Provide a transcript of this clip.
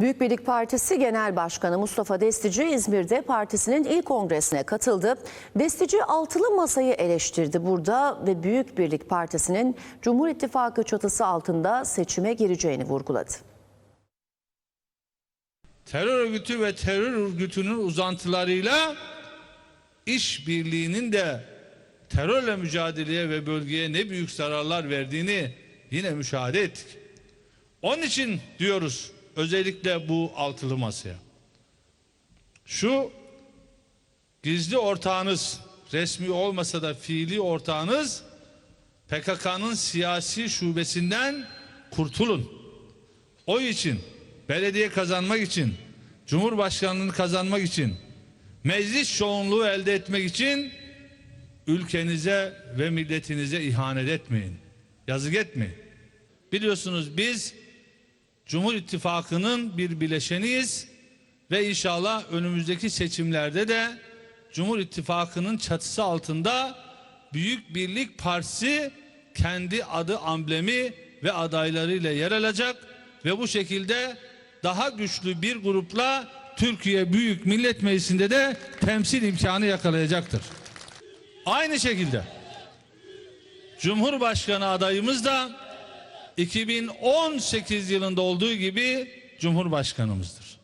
Büyük Birlik Partisi Genel Başkanı Mustafa Destici İzmir'de partisinin ilk kongresine katıldı. Destici altılı masayı eleştirdi burada ve Büyük Birlik Partisi'nin Cumhur İttifakı çatısı altında seçime gireceğini vurguladı. terör örgütü ve terör örgütünün uzantılarıyla işbirliğinin de terörle mücadeleye ve bölgeye ne büyük zararlar verdiğini yine müşahede ettik. Onun için diyoruz özellikle bu altılı masaya. Şu gizli ortağınız resmi olmasa da fiili ortağınız PKK'nın siyasi şubesinden kurtulun. Oy için, belediye kazanmak için, Cumhurbaşkanlığını kazanmak için, meclis çoğunluğu elde etmek için ülkenize ve milletinize ihanet etmeyin. Yazık etmeyin. Biliyorsunuz biz Cumhur İttifakı'nın bir bileşeniyiz ve inşallah önümüzdeki seçimlerde de Cumhur İttifakı'nın çatısı altında Büyük Birlik Partisi kendi adı amblemi ve adaylarıyla yer alacak ve bu şekilde daha güçlü bir grupla Türkiye Büyük Millet Meclisi'nde de temsil imkanı yakalayacaktır. Aynı şekilde Cumhurbaşkanı adayımız da 2018 yılında olduğu gibi Cumhurbaşkanımızdır.